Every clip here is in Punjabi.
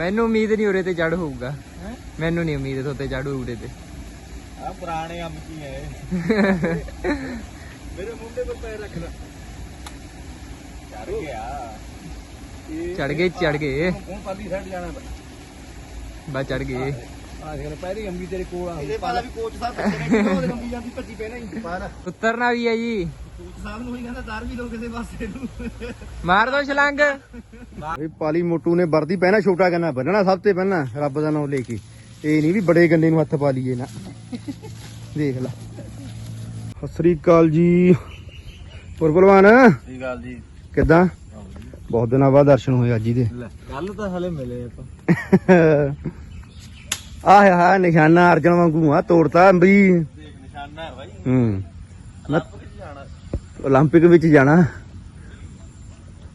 ਮੈਨੂੰ ਉਮੀਦ ਨਹੀਂ ਉਰੇ ਤੇ ਚੜ ਹੋਊਗਾ। ਮੈਨੂੰ ਨਹੀਂ ਉਮੀਦ ਤੁਹਾਤੇ ਚੜੂ ਉਰੇ ਤੇ। ਆ ਪੁਰਾਣੇ ਅੰਬ ਕੀ ਹੈ ਮੇਰੇ ਮੁੰਡੇ ਪਰ ਪੈਰ ਰੱਖਣਾ ਚੜ ਗਿਆ। ਚੜ ਗਏ ਚੜ ਗਏ। ਕੌਣ ਪਾਲੀ ਸਾਈਡ ਜਾਣਾ ਬਸ ਚੜ ਗਏ। ਆ ਦੇਖ। ਲੈ ਪਹਿਲੀ ਅੰਬੀ ਤੇਰੇ ਕੋਲ ਆ। ਇਹਦੇ ਪਾਲਾ ਵੀ ਕੋਚ ਸਾਹਿਬ ਬੱਚੇ ਨੇ ਉਹਦੇ ਅੰਬੀ ਜਾਂਦੀ ਭੱਜੀ ਪੈਣਾ ਹੀ। ਪਰ ਉਤਰਨਾ ਵੀ ਹੈ ਜੀ। ਕੋਚ ਸਾਹਿਬ ਨੂੰ ਹੀ ਕਹਿੰਦਾ ਦਰ ਵੀ ਲੋ ਕਿਸੇ ਪਾਸੇ ਨੂੰ। ਮਾਰ ਦੋ ਛਲੰਗ। ਇਹ ਪਾਲੀ ਮੋਟੂ ਨੇ ਵਰਦੀ ਪਹਿਨਾ ਛੋਟਾ ਗੰਨਾ ਬੰਨਣਾ ਸਭ ਤੋਂ ਪਹਿਲਾਂ ਰੱਬ ਦਾ ਨਾਮ ਲੈ ਕੇ। ਇਹ ਨਹੀਂ ਵੀ ਬੜੇ ਗੰਨੇ ਨੂੰ ਹੱਥ ਪਾ ਲਈਏ ਨਾ। ਦੇਖ ਲੈ। ਸਤਿ ਸ੍ਰੀ ਅਕਾਲ ਜੀ। ਹੋਰ ਭਲਵਾਨ? ਸਹੀ ਗੱਲ ਜੀ। ਕਿੱਦਾਂ? ਬਹੁਤ ਦਿਨਾਂ ਬਾਅਦ ਦਰਸ਼ਨ ਹੋਏ ਅੱਜ ਹੀ ਦੇ। ਕੱਲ ਤਾਂ ਹਲੇ ਮਿਲੇ ਆਪਾਂ। ਆਹ ਹਾ ਨਿਸ਼ਾਨਾ ਅਰਜਨ ਵਾਂਗੂ ਆ ਤੋੜਤਾ ਦੇਖ ਨਿਸ਼ਾਨਾ ਹੈ ਭਾਈ ਹੂੰ। 올림픽 ਵਿੱਚ ਜਾਣਾ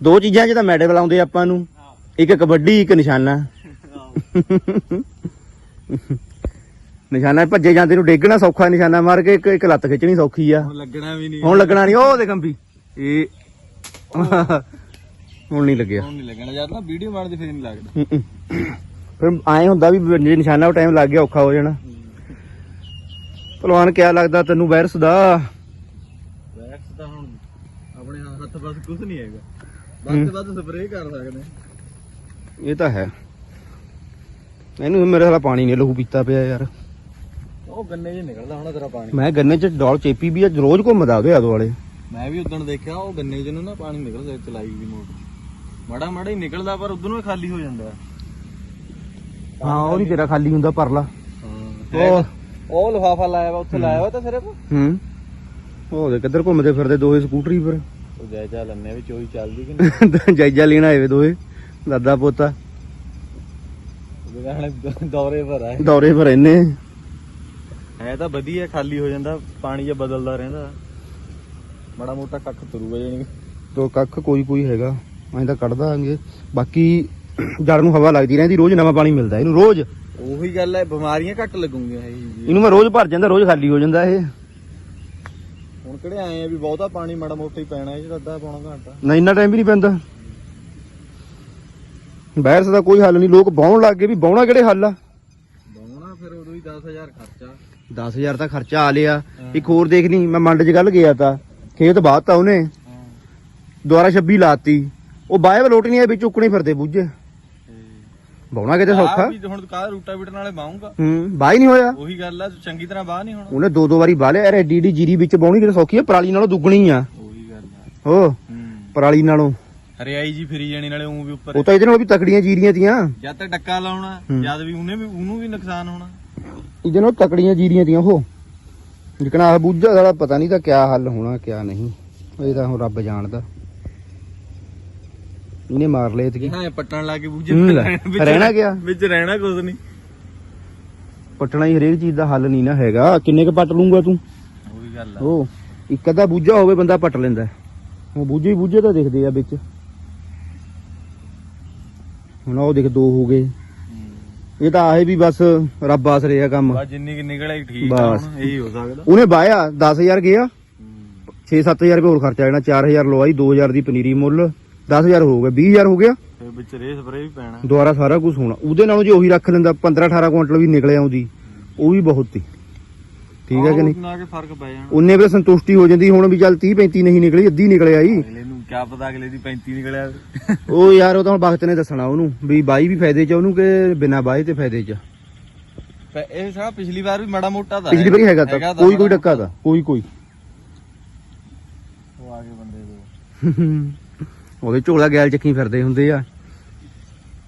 ਦੋ ਚੀਜ਼ਾਂ 'ਚ ਤਾਂ ਮੈਡਲ ਆਉਂਦੇ ਆਪਾਂ ਨੂੰ ਇੱਕ ਕਬੱਡੀ ਇੱਕ ਨਿਸ਼ਾਨਾ ਨਿਸ਼ਾਨਾ ਭੱਜੇ ਜਾਂਦੇ ਨੂੰ ਡੇਗਣਾ ਸੌਖਾ ਨਿਸ਼ਾਨਾ ਮਾਰ ਕੇ ਇੱਕ ਇੱਕ ਲੱਤ ਖਿੱਚਣੀ ਸੌਖੀ ਆ ਹੁਣ ਲੱਗਣਾ ਵੀ ਨਹੀਂ ਹੁਣ ਲੱਗਣਾ ਨਹੀਂ ਉਹ ਦੇ ਕੰਬੀ ਇਹ ਹੁਣ ਨਹੀਂ ਲੱਗਿਆ ਹੁਣ ਨਹੀਂ ਲੱਗਣਾ ਜਦ ਨਾ ਵੀਡੀਓ ਬਣਦੀ ਫਿਰ ਨਹੀਂ ਲੱਗਦਾ ਹਮ, ਹਮ। ਫਿਰ ਐਂ ਹੁੰਦਾ ਵੀ ਜੇ ਨਿਸ਼ਾਨਾ ਉਹ ਟਾਈਮ ਲੱਗ ਗਿਆ ਔਖਾ ਹੋ ਜਾਣਾ ਭਲਵਾਨ ਕਿਆ ਲੱਗਦਾ ਤੈਨੂੰ ਵਾਇਰਸ ਦਾ ਵੈਕਸ ਤਾਂ ਹੁਣ ਆਪਣੇ ਹੱਥ ਪਾਸ ਕੁਝ ਨਹੀਂ ਹੈਗਾ। ਵੱਧ ਤੋਂ ਵੱਧ ਸਪਰੇਅ ਕਰ ਸਕਦੇ ਇਹ ਤਾਂ ਹੈ। ਇਹਨੂੰ ਮੇਰੇ ਹਾਲਾ ਪਾਣੀ ਨਹੀਂ ਲਹੂ ਪੀਤਾ ਪਿਆ ਯਾਰ। ਉਹ ਗੰਨੇ 'ਚ ਨਿਕਲਦਾ ਹੁਣ ਤੇਰਾ ਪਾਣੀ। ਮੈਂ ਗੰਨੇ 'ਚ ਡੋਲ ਚੇਪੀ ਵੀ ਆ ਰੋਜ਼ ਘੁੰਮਦਾ ਉਹਦੇ ਆਦੋ ਵਾਲੇ ਮੈਂ ਵੀ ਉਦੋਂ ਦੇਖਿਆ ਉਹ ਗੰਨੇ 'ਚ ਨੂੰ ਨਾ ਪਾਣੀ ਨਿਕਲਦਾ ਚਲਾਈ ਦੀ ਮੋਟਰ ਮਾੜਾ ਮਾੜਾ ਹੀ ਨਿਕਲਦਾ ਪਰ ਉਦੋਂ ਹੀ ਖਾਲੀ ਹੋ ਜਾਂਦਾ। ਹਾਂ ਉਹ ਨਹੀਂ ਤੇਰਾ ਖਾਲੀ ਹੁੰਦਾ ਪਰਲਾ। ਹਾਂ ਉਹ ਉਹ ਲਫਾਫਾ ਲਾਇਆ ਵਾ ਉੱਥੇ ਲਾਇਆ ਵਾ ਤਾਂ ਸਿਰਫ। ਹੂੰ। ਉਹ ਦੇ ਕਿੱਧਰ ਘੁੰਮਦੇ ਫਿਰਦੇ ਦੋਏ ਸਕੂਟਰੀ ਪਰ? ਉਹ ਜੈ ਜੈ ਲੰਨੇ ਵੀ ਚੋਈ ਚੱਲਦੀ ਕਿ ਨਹੀਂ? ਜਾਇਜਾ ਲੈਣ ਆਏ ਵੇ ਦੋਏ ਦਾਦਾ ਪੋਤਾ। ਉਹਦੇ ਨਾਲ ਦੌਰੇ ਪਰ ਆਏ ਦੌਰੇ ਪਰ ਇਹਨੇ ਹੈ ਤਾਂ ਵਧੀਆ ਖਾਲੀ ਹੋ ਜਾਂਦਾ ਪਾਣੀ ਜਿਹਾ ਬਦਲਦਾ ਰਹਿੰਦਾ। ਮਾੜਾ ਮੋਟਾ ਕੱਖ ਤੁਰੂਗਾ ਜਾਨੀ ਤੋ ਕੱਖ ਕੋਈ ਕੋਈ ਹੈਗਾ ਐਂ ਤਾਂ ਕੱਢ ਦਾਂਗੇ। ਬਾਕੀ ਜੜ ਨੂੰ ਹਵਾ ਲੱਗਦੀ ਰਹਿੰਦੀ ਰੋਜ਼ ਨਵਾਂ ਪਾਣੀ ਮਿਲਦਾ ਇਹਨੂੰ ਰੋਜ਼। ਉਹੀ ਗੱਲ ਹੈ ਬਿਮਾਰੀਆਂ ਘੱਟ ਲੱਗੂਗੀਆਂ ਇਹ ਜੀ ਇਹਨੂੰ ਮੈਂ ਰੋਜ਼ ਭਰ ਜਾਂਦਾ ਰੋਜ਼ ਖਾਲੀ ਹੋ ਜਾਂਦਾ ਇਹ। ਕਿਹੜੇ ਆਏ ਆ ਵੀ ਬਹੁਤਾ ਪਾਣੀ ਮਾੜਾ ਮੋਟਾ ਹੀ ਪੈਣਾ ਜਿਹੜਾ ਅੱਧਾ ਪੌਣਾ ਘੰਟਾ। ਨਾ ਇੰਨਾ ਟਾਈਮ ਵੀ ਨਹੀਂ ਪੈਂਦਾ। ਵਾਇਰਸ ਦਾ ਕੋਈ ਹੱਲ ਨਹੀਂ ਲੋਕ ਬਾਉਣ ਲੱਗ ਗਏ ਵੀ ਬਾਉਣਾ ਕਿਹੜੇ ਹੱਲ ਆ? ਬਾਉਣਾ ਫਿਰ ਉਦੋਂ ਹੀ 10000 ਖਰਚਾ। 10000 ਤਾਂ ਖਰਚਾ ਆ ਲਿਆ। ਇੱਕ ਹੋਰ ਦੇਖ ਲਈ ਮੈਂ ਮੰਡ 'ਚ ਗੱਲ ਗਿਆ ਤਾਂ ਖੇਤ ਬਾਤ ਤਾਂ ਉਹਨੇ ਦੁਆਰਾ 26 ਲਾਤੀ। ਉਹ ਬਾਏ ਵਲੋਟ ਨਹੀਂ ਆ ਵਿੱਚ ਉੱਕਣੇ ਫਿਰਦੇ ਬੁੱਝੇ। ਬਾਉਣਾ ਕਿਤੇ ਸੌਖਾ? ਆਹ ਵੀ ਹੁਣ ਕਾਹ ਰੂਟਾ ਬੀਟਰ ਨਾਲੇ ਬਾਉਂਗਾ ਹੂੰ ਬਾਈ ਨਹੀਂ ਹੋਇਆ? ਉਹੀ ਗੱਲ ਆ ਚੰਗੀ ਤਰ੍ਹਾਂ ਬਾਹ ਨਹੀਂ ਹੋਣਾ। ਉਹਨੇ ਦੋ ਦੋ ਵਾਰੀ ਬਾਲਿਆ ਯਾਰ ਐਡੀ ਐਡੀ ਜੀਰੀ ਵਿੱਚ ਬਾਉਣੀ ਕਿਤੇ ਸੌਖੀ ਆ ਪਰਾਲੀ ਨਾਲੋਂ ਦੁੱਗਣੀ ਆ। ਉਹੀ ਗੱਲ ਆ। ਹੋ। ਪਰਾਲੀ ਨਾਲੋਂ। ਹਰਿਆਈ ਜੀ ਫਿਰੀ ਜਾਣੀ ਨਾਲੇ ਉਂ ਵੀ ਉੱਪਰ। ਉਹ ਤਾਂ ਇਹਦੇ ਨਾਲ ਵੀ ਤਕੜੀਆਂ ਜੀਰੀਆਂ ਤੀਆਂ। ਜਦ ਤੱਕ ਡੱਕਾ ਲਾਉਣਾ। ਜਦ ਵੀ ਉਹਨੇ ਵੀ ਉਹਨੂੰ ਵੀ ਨੁਕਸਾਨ ਹੋਣਾ। ਇਹਦੇ ਨਾਲ ਤਕੜੀਆਂ ਜੀਰੀਆਂ ਤੀਆਂ ਉਹ। ਜਿਕਣਾ ਆ ਬੁੱਝਾ ਦਾ ਪਤਾ ਨਹੀਂ ਤਾਂ ਕਿਆ ਹੱਲ ਹੋਣਾ ਕਿਆ ਨਹੀਂ। ਇਹ ਤਾਂ ਹੁਣ ਰੱਬ ਜਾਣਦਾ। ਇਹਨੇ ਮਾਰ ਲਏ ਤੇ ਹਾਂ ਪੱਟਣ ਲਾ ਕੇ ਬੂਝੇ। ਰਹਿਣਾ ਗਿਆ ਵਿੱਚ ਰਹਿਣਾ ਕੁਝ ਨਹੀਂ ਪੱਟਣਾ ਹੀ ਹਰੇਕ ਚੀਜ਼ ਦਾ ਹੱਲ ਨਹੀਂ ਨਾ ਹੈਗਾ। ਕਿੰਨੇ ਕ ਪੱਟ ਲੂੰਗਾ ਤੂੰ? ਉਹੀ ਗੱਲ ਆ। ਉਹ ਇੱਕ ਅੱਧਾ ਬੂਝਾ ਹੋਵੇ ਬੰਦਾ ਪੱਟ ਲੈਂਦਾ। ਉਹ ਬੂਝੇ ਹੀ ਬੂਝੇ ਤਾਂ ਦਿਖਦੇ ਆ ਵਿੱਚ। ਹੁਣ ਉਹ ਦੇਖ ਦੋ ਹੋ ਗਏ। ਇਹ ਤਾਂ ਆਏ ਵੀ ਬਸ ਰੱਬ ਆਸ ਰਿਹਾ ਕੰਮ। ਬਸ ਜਿੰਨੀ ਕਿ ਨਿਕਲੇ ਠੀਕ ਆ। ਹੁਣ ਇਹੀ ਹੋ ਸਕਦਾ। ਉਹਨੇ ਬਾਇਆ 10000 ਗਿਆ। 6-7000 ਰੁਪਏ ਹੋਰ ਖਰਚਾ ਜਾਣਾ 4000 ਲਵਾਈ 2000 ਦੀ ਪਨੀਰੀ ਮੁੱਲ। 10000 ਹੋ ਗਿਆ 20000 ਹੋ ਗਿਆ। ਫਿਰ ਵਿੱਚ ਰੇ ਸਪਰੇ ਵੀ ਪੈਣਾ। ਦੁਬਾਰਾ ਸਾਰਾ ਕੁਝ ਹੋਣਾ। ਉਹਦੇ ਨਾਲੋਂ ਜੇ ਉਹੀ ਰੱਖ ਲੈਂਦਾ 15-18 ਕੁਇੰਟਲ ਵੀ ਨਿਕਲੇ ਆਉਂਦੀ ਉਹ ਵੀ ਬਹੁਤ ਸੀ। ਠੀਕ ਹੈ ਕਿ ਨਹੀਂ? ਨਾ ਕੇ ਫ਼ਰਕ ਪੈ ਜਾਣਾ। ਉਹਨੇ ਵੀ ਸੰਤੁਸ਼ਟੀ ਹੋ ਜਾਂਦੀ ਹੁਣ ਵੀ ਚੱਲ 30-35 ਨਹੀਂ ਨਿਕਲੀ ਅੱਧੀ ਨਿਕਲ ਆਈ। ਅਗਲੇ ਨੂੰ ਪਤਾ ਅਗਲੇ ਦੀ 35 ਨਿਕਲਿਆ। ਉਹ ਯਾਰ ਉਹ ਤਾਂ ਵਕਤ ਨੇ ਦੱਸਣਾ ਉਹਨੂੰ ਵੀ ਬਾਈ ਵੀ ਫਾਇਦੇ ਚ ਉਹਨੂੰ ਕਿ ਬਿਨਾ ਬਾਈ ਤੇ ਫਾਇਦੇ ਚ ਇਹ ਸਾਰਾ ਪਿਛਲੀ ਵਾਰ ਵੀ ਮਾੜਾ ਮੋਟਾ ਤਾਂ ਪਿਛਲੀ ਵਾਰੀ ਹੈਗਾ ਤਾਂ ਕੋਈ ਕੋਈ ਡੱਕਾ ਦਾ ਕੋਈ ਕੋਈ। ਉਹ ਆ ਗਏ ਬੰਦੇ ਦੋ। ਉਹਦੇ ਝੋਲਾ ਗੈਲ ਚੱਕੀ ਫਿਰਦੇ ਹੁੰਦੇ ਆ।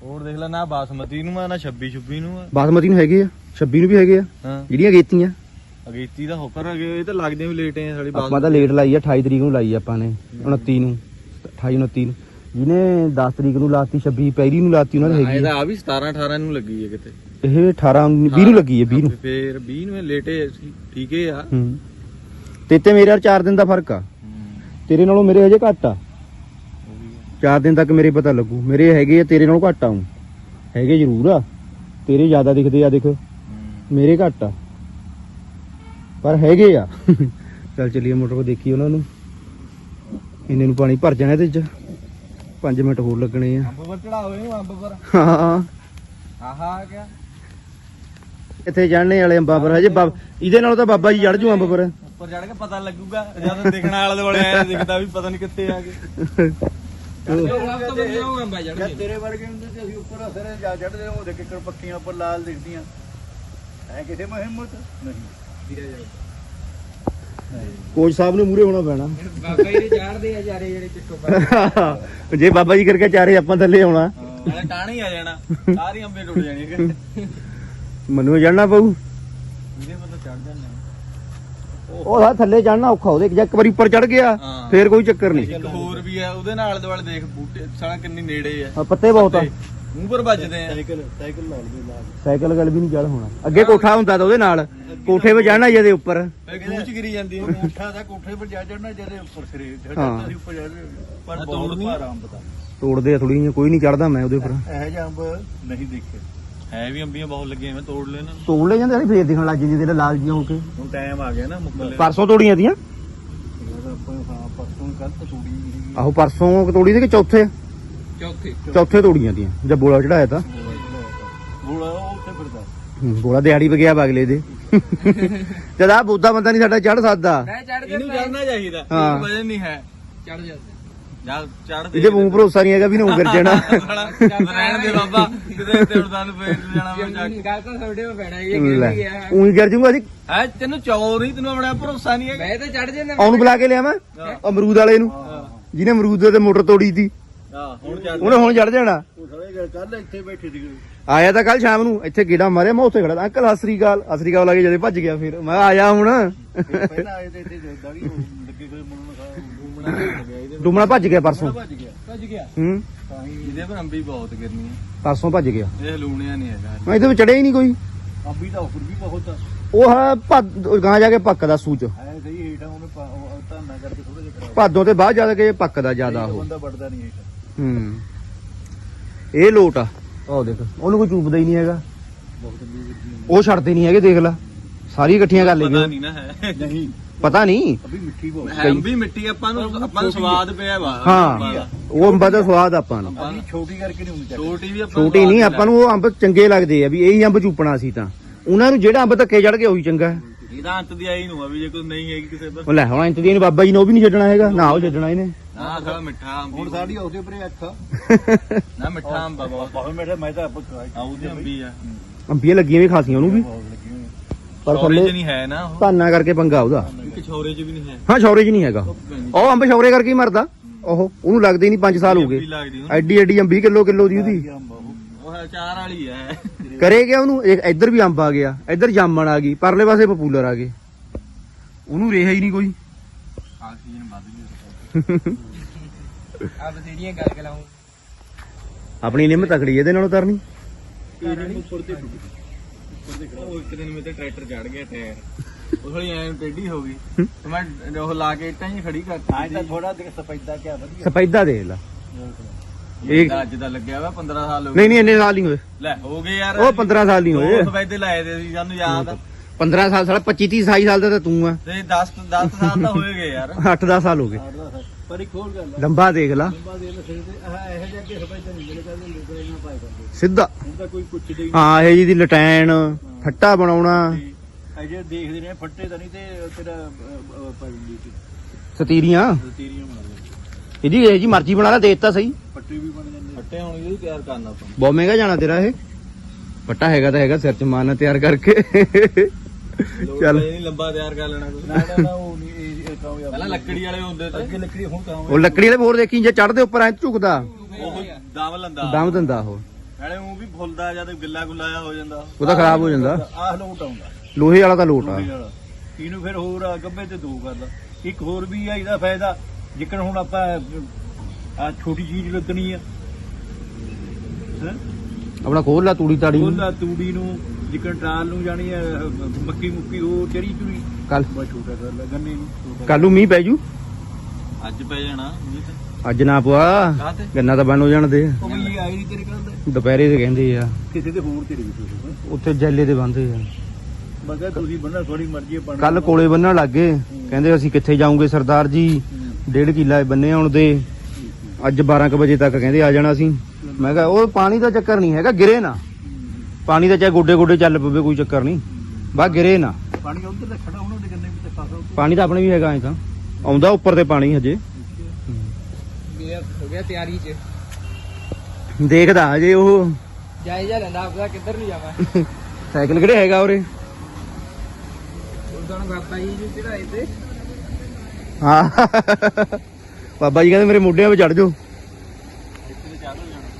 ਹੋਰ ਦੇਖ ਲੈ ਨਾ ਬਾਸਮਤੀ ਨੂੰ ਆ ਨਾ 26 26 ਨੂੰ ਆ। ਬਾਸਮਤੀ ਨੂੰ ਹੈਗੇ ਆ 26 ਨੂੰ ਵੀ ਹੈਗੇ ਆ ਹਾਂ। ਜਿਹੜੀਆਂ ਗੇਤੀਆਂ ਅਗੇਤੀ ਦਾ ਹੋਕਰ ਅਗੇ ਇਹ ਤਾਂ ਲੱਗਦੇ ਵੀ ਲੇਟ ਆ ਸਾਡੀ ਆਪਾਂ ਤਾਂ ਲੇਟ ਲਾਈ ਆ 28 ਤਰੀਕ ਨੂੰ ਲਾਈ ਆਪਾਂ ਨੇ 29 ਨੂੰ 28 29 ਨੂੰ। ਜਿਹਨੇ 10 ਤਰੀਕ ਨੂੰ ਲਾਤੀ 26 ਪਹਿਲੀ ਨੂੰ ਲਾਤੀ ਉਹਨਾਂ ਦੀ ਹੈਗੀ ਇਹਦਾ ਆ ਵੀ 17 18 ਨੂੰ ਲੱਗੀ ਹੈ ਕਿਤੇ। ਇਹ 18 20 ਨੂੰ ਲੱਗੀ ਹੈ 20 ਨੂੰ। ਫੇਰ 20 ਨੂੰ ਲੇਟੇ ਠੀਕ ਹੈ ਆ। ਤੇ ਤੇ ਮੇਰੇ ਯਾਰ 4 ਦਿਨ ਦਾ ਫ਼ਰਕ ਆ। ਤੇਰੇ ਨਾਲੋਂ ਮੇਰੇ ਹਜੇ ਘੱਟ ਆ। 4 ਦਿਨ ਤੱਕ ਮੇਰੇ ਪਤਾ ਲੱਗੂ। ਮੇਰੇ ਹੈਗੇ ਆ ਤੇਰੇ ਨਾਲੋਂ ਘੱਟ ਆ ਊਂ। ਹੈਗੇ ਜ਼ਰੂਰ ਆ। ਤੇਰੇ ਜ਼ਿਆਦਾ ਦਿਖਦੇ ਆ ਦੇਖ। ਮੇਰੇ ਘੱਟ ਆ। ਪਰ ਹੈਗੇ ਆ। ਚੱਲ ਚੱਲੀਏ ਮੋਟਰ ਕੋ ਦੇਖੀ ਉਹਨਾਂ ਨੂੰ। ਇੰਨੇ ਨੂੰ ਪਾਣੀ ਭਰ ਜਾਣਾ ਇਹਦੇ ਚ। 5 ਮਿੰਟ ਹੋਰ ਲੱਗਣੇ ਆ। ਅੰਬ ਪਰ ਚੜਾ ਹੋਏ ਨੂੰ ਅੰਬ ਪਰ। ਹਾਂ। ਆਹਾ ਆ ਗਿਆ। ਇੱਥੇ ਚੜਨੇ ਵਾਲੇ ਅੰਬਾਂ ਪਰ। ਹਜੇ ਬਾਬ- ਇਹਦੇ ਨਾਲੋਂ ਤਾਂ ਬਾਬਾ ਜੀ ਚੜ ਜੂ ਅੰਬ ਪਰ। ਉੱਪਰ ਚੜ ਕੇ ਪਤਾ ਲੱਗੂਗਾ। ਜਦੋਂ ਦੇਖਣ ਵਾਲੇ ਦੇ ਵਾਲੇ ਆਇਆ ਦਿਖਦਾ ਵੀ ਪਤਾ ਨਹੀਂ ਕਿੱਥੇ ਆ ਗਏ। ਆਪ ਤਾਂ ਬੰਦੇ ਹੋਗਾ ਅੰਬਾ ਜੜ ਤੇਰੇ ਵਰਗੇ ਹੁੰਦੇ ਤੇ ਅਸੀਂ ਉੱਪਰ ਅਸਰੇ ਜਾ ਚੜਦੇ ਉਹ ਦੇਖ ਕਿੱਕਰ ਪੱਕੀਆਂ ਉੱਪਰ ਲਾਲ ਦਿਖਦੀਆਂ। ਐ ਕਿਸੇ ਮੈਂ ਹਿੰਮਤ ਨਹੀਂ। ਕੋਚ ਸਾਹਿਬ ਨੂੰ ਮੂਰੇ ਹੋਣਾ ਪੈਣਾ। ਬਾਬਾ ਜੀ ਦੇ ਚਾੜਦੇ ਆ ਚਾਰੇ ਜਿਹੜੇ ਚਿੱਟੋ ਪਰ ਜੇ ਬਾਬਾ ਜੀ ਕਰਕੇ ਚਾਰੇ ਆਪਾਂ ਥੱਲੇ ਆਉਣਾ। ਨਾਲੇ ਟਾਣੀ ਆ ਜਾਣਾ। ਸਾਰੀ ਅੰਬੇ ਟੁੱਟ ਜਾਣੀਆਂ ਮੈਨੂੰ ਚੜਨਾ ਪਊ। ਇਹਦੇ ਮਤਲਬ ਚੜ ਜਾਂਦੇ ਉਹ ਆ ਥੱਲੇ ਚੜਨਾ ਔਖਾ ਉਹਦੇ ਜੇ ਇੱਕ ਵਾਰੀ ਉੱਪਰ ਚੜ ਗਿਆ ਹਾਂ। ਫੇਰ ਕੋਈ ਚੱਕਰ ਨਹੀਂ। ਇੱਕ ਹੋਰ ਵੀ ਆ ਉਹਦੇ ਨਾਲ ਦੇ ਵਾਲੇ ਦੇਖ ਬੂਟੇ ਸਾਲਾ ਕਿੰਨੀ ਨੇੜੇ ਆ। ਪੱਤੇ ਬਹੁਤ ਆ। ਮੂੰਹ ਪਰ ਵੱਜਦੇ ਆ। ਸਾਈਕਲ ਸਾਈਕਲ ਲਾ ਲਈ ਲਾ ਸਾਈਕਲ ਗੱਲ ਵੀ ਨਹੀਂ ਚੜ ਹੋਣਾ। ਅੱਗੇ ਕੋਠਾ ਹੁੰਦਾ ਤਾਂ ਉਹਦੇ ਨਾਲ ਕੋਠੇ 'ਤੇ ਚੜਨਾ ਜਿਹਦੇ ਉੱਪਰ। ਫੇ ਖੂਚ ਗਿਰੀ ਜਾਂਦੀ ਆ ਕੋਠਾ ਦਾ ਕੋਠੇ ਪਰ ਜਾ ਚੜਨਾ ਜਿਹਦੇ ਉੱਪਰ ਸਰੇ ਹਾਂ। ਚੜਨਾ ਸੀ ਉੱਪਰ ਚੜ੍ਹਦੇ। ਪਰ ਬਹੁਤ ਤੋੜਨੀ। ਭਾਰਾ ਅੰਬ ਦਾ ਤੋੜਦੇ ਆ ਥੋੜੀ ਜਿਹੀ ਕੋਈ ਨਹੀਂ ਚੜਦਾ ਮੈਂ ਉਹਦੇ ਉੱਪਰ। ਇਹ ਜਿਹਾ ਅੰਬ ਨਹੀਂ ਦੇਖੇ। ਹੈ ਵੀ ਅੰਬੀਆਂ ਬਹੁਤ ਲੱਗੀਆਂ ਮੈਂ ਤੋੜ ਲੈਣਾ। ਤੋੜ ਲੈ ਜਾਂਦੇ ਨੇ ਫੇਰ ਦਿਖਣ ਲੱਗ ਜਾਂਦੇ ਜਿਹੜੇ ਲਾਲ ਜੀਆਂ ਹੋ ਕੇ। ਹੁਣ ਟਾਈਮ ਆ ਗਿਆ ਨਾ ਮੁੱਕਲੇ ਪਰਸੋਂ ਤੋੜੀਆਂ ਦੀਆਂ ਆਪਾਂ ਹਾਂ ਪਰਸੋਂ ਕੱਲ ਤੋਂ ਤੂੜੀ ਜਿਹੜੀ ਆਹੋ ਪਰਸੋਂ ਤੋੜੀ ਦੇ ਕਿ ਚੌਥੇ? ਚੌਥੇ। ਚੌਥੇ ਤੋੜੀਆਂ ਦੀਆਂ ਜਦ ਬੋਲਾ ਚੜਾਇਆ ਤਾਂ। ਗੋਲਾ ਉਹ ਉੱਥੇ ਫਿਰਦਾ। ਹੂੰ, ਬੋਲਾ ਦਿਹਾੜੀ ਵਗਿਆ ਅਗਲੇ ਦੇ। ਜਦ ਆ ਬੁੱਧਾ ਬੰਦਾ ਨਹੀਂ ਸਾਡਾ ਚੜ ਸਕਦਾ। ਮੈਂ ਚੜ ਇਹਨੂੰ ਚੜਨਾ ਚਾਹੀਦਾ ਵਜਨ ਨਹੀਂ ਹੈ। ਚੜ ਜਾਂਦਾ। ਜਾਂ ਚੜ ਇਹਦੇ ਮੂੰਹ ਭਰੋਸਾ ਨਹੀਂ ਹੈਗਾ ਵੀ ਨਾ ਗਿਰ ਜਾਣਾ। ਰਹਿਣ ਦੇ ਬਾਬਾ ਕਿਤੇ ਤੇ ਉੜਦਾ ਨੂੰ ਨੂੰ ਜਾਣਾ ਮੈਂ ਜਾ ਕੇ। ਗੱਲ ਤਾਂ ਤੁਹਾਡੇ ਕੋਲ ਪੈਣਾ ਇਹ ਗਿਰ ਵੀ ਗਿਆ ਉਹੀ ਗਿਰ ਜੂਗਾ ਜੀ। ਹੈ ਤੈਨੂੰ ਚੌਰ ਹੀ ਤੈਨੂੰ ਆਪਣਾ ਭਰੋਸਾ ਨਹੀਂ ਹੈ ਮੈਂ ਤਾਂ ਚੜ ਜਾਂਦਾ ਉਹਨੂੰ ਬੁਲਾ ਕੇ ਲਿਆ ਮੈਂ ਅਮਰੂਦ ਵਾਲੇ ਨੂੰ। ਜਿਹਨੇ ਅਮਰੂਦ ਤੇ ਮੋਟਰ ਤੋੜੀ ਸੀ। ਹਾਂ ਹੁਣ ਚੜ ਉਹਨੇ ਹੁਣ ਚੜ ਜਾਣਾ। ਉਹ ਸਾਰੇ ਕੱਲ ਇੱਥੇ ਬੈਠੇ ਸੀਗੇ। ਆਇਆ ਤਾਂ ਕੱਲ ਸ਼ਾਮ ਨੂੰ ਇੱਥੇ ਗੇੜਾ ਮਾਰਿਆ ਮੈਂ ਉੱਥੇ ਖੜਾ ਤਾ, ਅੰਕਲ ਸਤਿ ਸ੍ਰੀ ਅਕਾਲ। ਸਤਿ ਸ੍ਰੀ ਅਕਾਲ ਲਾ ਕੇ ਜਦੇ ਭੱਜ ਗਿਆ ਫਿਰ। ਮੈਂ ਕਿਹਾ ਆ ਜਾ ਹੁਣ ਪਹਿਲਾਂ ਆਏ ਤੇ ਇੱਥੇ ਦਾੜੀ ਲੱਗੇ ਹੋਏ ਮੁੰਨ ਖਾ ਡੁਮਣਾ ਭੱਜ ਗਿਆ ਪਰਸੋਂ? ਭੱਜ ਗਿਆ ਭੱਜ ਗਿਆ। ਹੂੰ? ਤਾਂ ਹੀ ਇਹਦੇ ਪਰ ਅੰਬੀ ਬਹੁਤ ਗਿਰਨੀ ਹੈ ਪਰਸੋਂ ਭੱਜ ਗਿਆ। ਇਹ ਲੂਣਿਆ ਨਹੀਂ ਹੈਗਾ। ਮੈਂ ਇਹਦੇ ਵਿੱਚ ਚੜਿਆ ਹੀ ਨਹੀਂ ਕੋਈ। ਅੰਬੀ ਦਾ ਉੱਪਰ ਵੀ ਬਹੁਤ ਆ। ਉਹ ਹੈ ਭੱਦ- ਗਾਂ ਜਾ ਕੇ ਪੱਕਦਾ ਸੂਚ ਐ ਸਹੀ ਹੇਠਾਂ ਉਹਨੇ ਪਾ- ਉਹ ਧਾਨਾ ਕਰਕੇ ਥੋੜਾ ਜਿਹਾ ਕਰਾ ਭਾਦੋਂ ਤੇ ਬਾਅਦ ਜਾ ਕੇ ਪੱਕਦਾ ਜ਼ਿਆਦਾ ਉਹ। ਬੰਦਾ ਵੱਡਦਾ ਨਹੀਂ ਹੇਠਾਂ। ਹੂੰ। ਇਹ ਲੋਟ ਆ। ਉਹ ਦੇਖ ਉਹਨੂੰ ਕੋਈ ਚੂਪਦਾ ਹੀ ਨਹੀਂ ਹੈਗਾ। ਬਹੁਤ ਅੰਬੀ ਵਿੱਚੀ ਉਹ ਛੱਡਦੇ ਨਹੀਂ ਹੈਗੇ ਦੇਖ ਲੈ। ਸਾਰੀ ਇਕੱਠੀਆਂ ਕਰ ਪਤਾ ਲਈਆਂ ਨਹੀਂ ਨਾ ਹੈ। ਨਹੀਂ। ਪਤਾ ਨਹੀਂ। ਅਭੀ ਮਿੱਠੀ ਬਹੁਤ ਹੈ ਅੰਬੀ ਮਿੱਟੀ ਆਪਾਂ ਨੂੰ ਆਪਾਂ ਨੂੰ ਸਵਾਦ ਪਿਆ ਵਾ। ਹਾਂ ਉਹ ਅੰਬਾਂ ਦਾ ਸਵਾਦ ਆਪਾਂ ਨੂੰ। ਅਭੀ ਛੋਟੀ ਕਰਕੇ ਨਹੀਂ ਹੁੰਦੀ। ਛੋਟੀ ਵੀ ਆਪਾਂ ਨੂੰ ਛੋਟੀ ਨਹੀਂ ਆਪਾਂ ਨੂੰ ਉਹ ਅੰਬ ਚੰਗੇ ਲੱਗਦੇ ਆ ਵੀ ਇਹੀ ਅੰਬ ਚੂਪਣਾ ਸੀ ਤਾਂ। ਉਹਨਾਂ ਨੂੰ ਜਿਹੜਾ ਅੰਬ ਧੱਕੇ ਚੜ ਗਿਆ ਉਹੀ ਚੰਗਾ ਹੈ। ਇਹਦਾ ਅੰਤ ਦੀ ਆਈ ਨੂੰ ਆ ਵੀ ਜੇ ਕੋਈ ਨਹੀਂ ਹੈਗੀ ਕਿਸੇ ਪਰ ਉਹ ਲੈ ਹੁਣ ਇੰਤ ਦੀ ਇਹਨੂੰ ਬਾਬਾ ਜੀ ਨੇ ਉਹ ਵੀ ਨਹੀਂ ਛੱਡਣਾ ਹੈਗਾ। ਨਾ ਉਹ ਛੱਡਣਾ ਇਹਨੇ। ਨਾ ਥੋੜਾ ਮਿੱਠਾ ਅੰਬੀ ਹੁਣ ਸਾਡੀ ਉਹਦੇ ਉੱਪਰ ਅੱਖ। ਨਾ ਮਿੱਠਾ ਅੰਬ ਆ ਬਹੁਤ। ਬਹੁਤ ਮਿੱਠਾ ਮੈਂ ਤਾਂ ਆਪ ਖਾਈ ਆ ਉਹਦੀ ਅੰਬੀ ਆ। ਅੰਬੀਆਂ ਲੱਗੀਆਂ ਵੀ ਖਾਸੀਆਂ ਉਹਨੂੰ ਵੀ। ਪਰ ਥੱਲੇ ਨਹੀਂ ਹੈ ਨਾ ਉਹ। ਧਾਨਾ ਕਰਕੇ ਪੰਗਾ ਉਹਦਾ। ਇੱਕ ਛੋਰੇ ਚ ਵੀ ਨਹੀਂ ਹੈ। ਹਾਂ ਸ਼ੌਰੇ 'ਚ ਨਹੀਂ ਹੈਗਾ। ਉਹ ਅੰਬ ਸ਼ੌਰੇ ਕਰਕੇ ਹੀ ਮਰਦਾ। ਉਹ ਉਹਨੂੰ ਲੱਗਦੇ ਹੀ ਨਹੀਂ 5 ਸਾਲ ਹੋ ਗਏ। ਲੱਗਦੀ ਉਹਨੂੰ। ਐਡੀ ਐਡੀ ਅੰਬੀ ਕਿਲੋ ਕਿਲੋ ਦੀ ਉਹਦੀ। ਅੰਬ ਉਹ। ਉਹ ਹੈ ਚਾਰ ਵਾਲੀ ਹੈ। ਕਰੇ ਗਿਆ ਉਹਨੂੰ। ਇੱਕ ਇੱਧਰ ਵੀ ਅੰਬ ਆ ਗਿਆ। ਇੱਧਰ ਜਾਮਣ ਆ ਗਈ। ਪਰਲੇ ਪਾਸੇ ਪਪੂਲਰ ਆ ਗਏ। ਉਹਨੂੰ ਰਿਹਾ ਹੀ ਨਹੀਂ ਕੋਈ। ਆਕਸੀਜਨ ਵੱਧ ਗਈ ਆ ਬਥੇਰੀਆਂ ਗੱਲ ਕਲਾਉਂ ਆਪਣੀ ਨਿੰਮ ਤਕੜੀ ਇਹਦੇ ਨਾਲੋਂ ਤਰਨੀ। ਉਹ ਇੱਕ ਦਿਨ ਮੇਰੇ ਟਰੈਕਟਰ ਚੜ ਗਿਆ ਟਾਇਰ। ਉਹ ਥੋੜੀ ਐਂ ਟੇਢੀ ਹੋ ਗਈ। ਤੇ ਮੈਂ ਉਹ ਲਾ ਕੇ ਇੱਟਾਂ ਹੀ ਖੜੀ ਕਰਤੀ ਆਏ ਤਾਂ ਥੋੜਾ ਦੇਖ ਸਪੈਦਾ ਕਿਆ ਵਧੀਆ। ਸਪੈਦਾ ਦੇਖ ਲਾ। ਇਹ ਇਹ- ਅੱਜ ਦਾ ਲੱਗਿਆ ਵਾ 15 ਸਾਲ ਹੋ ਗਏ। ਨਹੀਂ ਨਹੀਂ ਇੰਨੇ ਸਾਲ ਨਹੀਂ ਹੋਏ। ਲੈ ਹੋ ਗਏ ਯਾਰ। ਉਹ 15 ਸਾਲ ਨਹੀਂ ਹੋਏ। ਸਫੈਦੇ ਲਾਏ ਦੇ ਸੀ ਸਾਨੂੰ ਯਾਦ ਆ। 15 ਸਾਲ ਸਾਲਾ 25 30 27 ਸਾਲ ਦਾ ਤਾਂ ਤੂੰ ਆ। ਤੇ 10 10 ਸਾਲ ਤਾਂ ਹੋਏ ਗਏ ਯਾਰ। 8 10 ਸਾਲ ਹੋ ਗਏ। ਪਰ ਇੱਕ ਹੋਰ ਗੱਲ ਲੰਬਾ ਦੇਖ ਲਾ। ਲੰਬਾ ਦੇ ਲਸੇ ਤੇ ਆਹ ਇਹੋ ਜਿਹਾ ਅੱਗੇ ਸਪੈਦਾ ਨਹੀਂ ਜਿਹੜੇ ਕਹਿੰਦੇ ਲੋਕਾਂ ਇਹਨਾਂ ਪਾਏ ਕਰਦੇ ਸਿੱਧਾ। ਹੁਣ ਤਾਂ ਕੋਈ ਪੁੱਛਦੇ ਹੀ ਹਾਂ ਇਹ ਜੀ ਦੀ ਲਟੈਨ ਫੱਟਾ ਬਣਾਉਣਾ। ਅਜੇ ਦੇਖਦੇ ਨੇ ਫੱਟੇ ਤਾਂ ਨਹੀਂ ਤੇ ਤੇਰਾ ਪਰਲੀ ਸਤੀਰੀਆਂ? ਤੀਰੀਆਂ ਬਣਾ ਦੇ ਇਹਦੀ ਇਹ ਜੀ ਮਰਜ਼ੀ ਬਣਾ ਲੈ ਦੇ ਦਿੱਤਾ ਸਹੀ। ਪੱਟੇ ਵੀ ਬਣ ਜਾਂਦੇ। ਫੱਟੇ ਹੁਣ ਇਹਦੀ ਤਿਆਰ ਕਰਨਾ ਆਪਾਂ। ਬਹੁਤ ਮਹਿੰਗਾ ਜਾਣਾ ਤੇਰਾ ਇਹ। ਫੱਟਾ ਹੈਗਾ ਤਾਂ ਹੈਗਾ ਸਿਰ ਚ ਮਾਰਨਾ ਤਿਆਰ ਕਰਕੇ। ਚੱਲ। ਚੱਲ ਨਹੀਂ ਲੰਬਾ ਤਿਆਰ ਕਰ ਲੈਣਾ ਕੋਈ। ਨਾ ਨਾ ਉਹ ਨਹੀਂ ਇਹ ਇਹ ਪਹਿਲਾਂ ਲੱਕੜੀ ਵਾਲੇ ਹੁੰਦੇ ਤੇ। ਅੱਗੇ ਲੱਕੜੀ ਹੁਣ ਕਾਮਯਾਬ ਉਹ ਲੱਕੜੀ ਵਾਲੇ ਹੋਰ ਦੇਖੀ ਜੇ ਚੜਦੇ ਉੱਪਰ ਐ ਝੁਕਦਾ। ਉਹ ਦਮ ਲੰਦਾ। ਦਮ ਦਿੰਦਾ ਉਹ। ਨਾਲੇ ਉਹ ਵੀ ਫੁੱਲਦਾ ਜਦ ਗਿੱਲਾ ਗੁੱਲਾ ਹੋ ਜਾਂਦਾ। ਉਹਦਾ ਖਰਾਬ ਹੋ ਜਾਂਦਾ। ਆਹ ਲੋਟ ਆਉਂਦਾ। ਲੋਹੇ ਵਾਲਾ ਤਾਂ ਲੋਟ ਆ। ਲੋਹੇ ਵਾਲਾ। ਇਹਨੂੰ ਫਿਰ ਹੋਰ ਆ ਗੱਬੇ ਤੇ ਦੋ ਕਰ ਲਾ ਇੱਕ ਹੋਰ ਵੀ ਆ ਇਹਦਾ ਫਾਇਦਾ ਜਿੱਕਣ ਹੁਣ ਆਪਾਂ ਆ ਛੋਟੀ ਚੀਜ਼ ਲੱਗਣੀ ਆ। ਹੈਂ? ਆਪਣਾ ਖੋਲ ਲਾ ਤੂੜੀ ਤਾੜੀ ਉਹਦਾ ਤੂੜੀ ਨੂੰ ਜਿੱਕਣ ਟਰਾਲ ਨੂੰ ਜਾਣੀ ਆ ਮੱਕੀ ਮੁੱਕੀ ਉਹ ਚਰੀ ਚੁਰੀ। ਕੱਲ। ਬਸ ਛੋਟਾ ਕਰ ਲਾ ਗੰਨੇ ਨੂੰ ਛੋਟਾ ਕੱਲ ਨੂੰ ਮੀਂਹ ਪੈ ਜੂ। ਅੱਜ ਪੈ ਜਾਣਾ ਮੀਂਹ ਤੇ। ਅੱਜ ਨਾ ਪਵਾ। ਕਾਹਤੇ ਗੰਨਾ ਤਾਂ ਬੰਨ ਹੋ ਜਾਣ ਦੇ ਉਹ ਵੀ ਆਈ ਨਹੀਂ ਤੇਰੇ ਕਹਿੰਦੇ ਦੁਪਹਿਰੇ ਤੇ ਕਹਿੰਦੇ ਆ। ਕਿਸੇ ਦੇ ਹੋਰ ਤੇਰੇ ਵੀ ਉੱਥੇ ਜੈਲੇ ਦੇ ਬੰਦੇ ਆ। ਮੈਂ ਕਿਹਾ ਤੁਸੀਂ ਬੰਨਾ ਥੋੜੀ ਮਰਜ਼ੀ ਆ ਪਾਣੀ ਕੱਲ ਕੋਲੇ ਬੰਨਣ ਲੱਗੇ ਕਹਿੰਦੇ ਅਸੀਂ ਕਿੱਥੇ ਜਾਊਂਗੇ ਸਰਦਾਰ ਜੀ? ਡੇਢ ਕਿੱਲਾ ਬੰਨੇ ਆਉਣ ਦੇ ਅੱਜ 12 ਕੁ ਵਜੇ ਤੱਕ ਕਹਿੰਦੇ ਆ ਜਾਣਾ ਅਸੀਂ। ਮੈਂ ਕਿਹਾ ਉਹ ਪਾਣੀ ਦਾ ਚੱਕਰ ਨਹੀਂ ਹੈਗਾ ਗਿਰੇ ਨਾ। ਪਾਣੀ ਤਾਂ ਚਾਹੇ ਗੋਡੇ ਗੋਡੇ ਚੱਲ ਪਵੇ ਕੋਈ ਚੱਕਰ ਨਹੀਂ। ਬਾ ਗਿਰੇ ਨਾ। ਪਾਣੀ ਉਧਰ ਤਾਂ ਖੜਾ ਉਹਨਾਂ ਦੇ ਗੰਨੇ ਵਿੱਚ ਖਾਸਾ ਪਾਣੀ ਤਾਂ ਆਪਣੇ ਵੀ ਹੈਗਾ ਐ ਤਾਂ। ਆਉਂਦਾ ਉੱਪਰ ਤੇ ਪਾਣੀ ਹਜੇ। ਮੇਰਾ ਹੋ ਗਿਆ ਤਿਆਰੀ 'ਚ। ਦੇਖਦਾ ਹਜੇ ਉਹ। ਜਾਇਜ਼ਾ ਲੈਂਦਾ ਆਪਦਾ ਕਿੱਧਰ ਨੂੰ ਜਾਵਾਂ? ਸਾਈਕਲ ਕਿਹੜੇ ਹੈਗਾ ਉਰੇ? ਉਦੋਂ ਬਾਬਾ ਜੀ ਹਾਂ। ਬਾਬਾ ਕਹਿੰਦੇ ਮੇਰੇ ਮੋਢਿਆਂ 'ਤੇ ਚੜ ਜਾਓ।